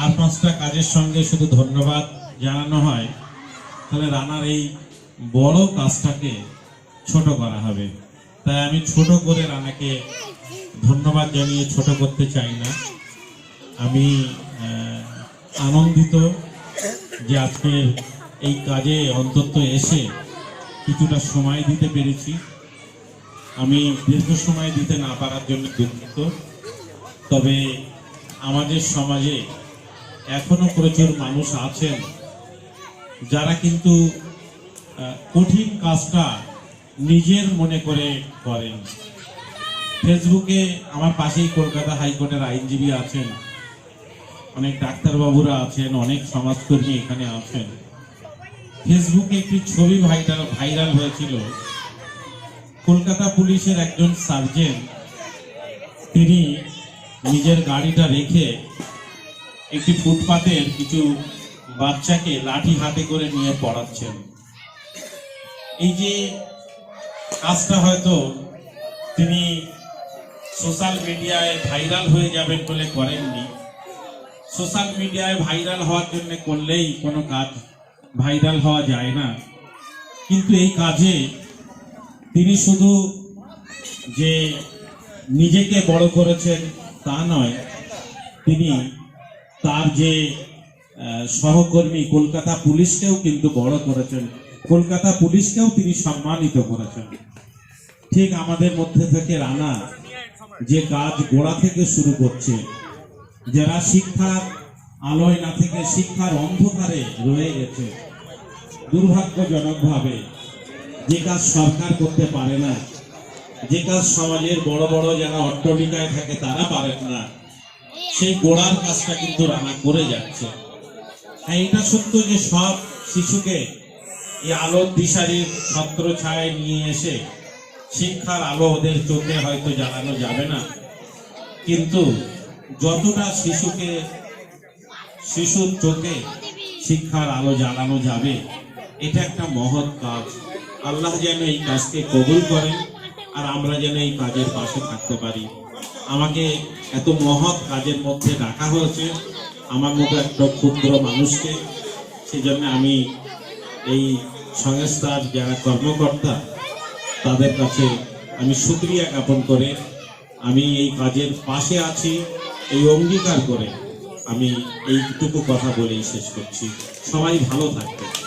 আর পাঁচটা কাজের সঙ্গে শুধু ধন্যবাদ জানানো হয়, তাহলে রানার এই বড় কাজটাকে ছোট করা হবে। তাই আমি ছোট করে রানাকে ধন্যবাদ জানিয়ে ছোট করতে চাই না। আমি আনন্দিত যে আজকের এই কাজে অন্তত এসে কিছুটা সময় দিতে পেরেছি। আমি দীর্ঘ সময় দিতে না পারার জন্য দুঃখিত। তবে আমাদের সমাজে এখনও প্রচুর মানুষ আছেন যারা কিন্তু কঠিন কাজটা নিজের মনে করে করেন। ফেসবুকে আমার পাশেই কলকাতা হাইকোর্টের আইনজীবী আছেন, অনেক ডাক্তারবাবুরা আছেন, অনেক সমাজকর্মী এখানে আছেন। ফেসবুকে একটি ছবি ভাইরাল ভাইরাল হয়েছিল। কলকাতা পুলিশের একজন সার্জেন্ট, তিনি নিজের গাড়িটা রেখে একটি ফুটপাতের কিছু বাচ্চাকে লাঠি হাতে করে নিয়ে পড়াচ্ছেন। এই যে কাজটা হয়তো তিনি সোশ্যাল মিডিয়ায় ভাইরাল হয়ে যাবেন বলে করেননি। সোশ্যাল মিডিয়ায় ভাইরাল হওয়ার জন্য করলেই কোনো কাজ ভাইরাল হওয়া যায় না। কিন্তু এই কাজে তিনি শুধু যে নিজেকে বড় করেছেন তা নয়, তিনি তার যে সহকর্মী কলকাতা পুলিশকেও কিন্তু বড় করেছেন। কলকাতা পুলিশকেও তিনি সম্মানিত করেছেন। ঠিক আমাদের মধ্যে থেকে রানা যে কাজ গোড়া থেকে শুরু করছে, যারা শিক্ষার আলোয় না থেকে শিক্ষার অন্ধকারে রয়ে গেছে, দুর্ভাগ্যজনকভাবে যে কাজ সরকার করতে পারে না যে কাজ সমাজের বড় বড় যারা অট্টলিকায় থাকে, তারা পারেন না। সেই গোড়ার কাজটা কিন্তু রানা করে যাচ্ছে। হ্যাঁ এটা সত্য যে সব শিশুকে এই আলোর দিশারির ছত্র ছায় নিয়ে এসে শিক্ষার আলো ওদের চোখে হয়তো জ্বালানো যাবে না। কিন্তু যতটা শিশুকে, শিশুর চোখে শিক্ষার আলো জ্বালানো যাবে, এটা একটা মহৎ কাজ। আল্লাহ যেন এই কাজকে কবুল করেন। আর আমরা যেন এই কাজের পাশে থাকতে পারি। আমাকে এত মহৎ কাজের মধ্যে রাখা হয়েছে। আমার মতো একটা ক্ষুদ্র মানুষকে সেই জন্য আমি এই সংস্থার যারা কর্মকর্তা, তাদের কাছে আমি সুক্রিয়া জ্ঞাপন করে, আমি এই কাজের পাশে আছি, এই অঙ্গীকার করে আমি এইটুকু কথা বলেই শেষ করছি। সবাই ভালো থাকবে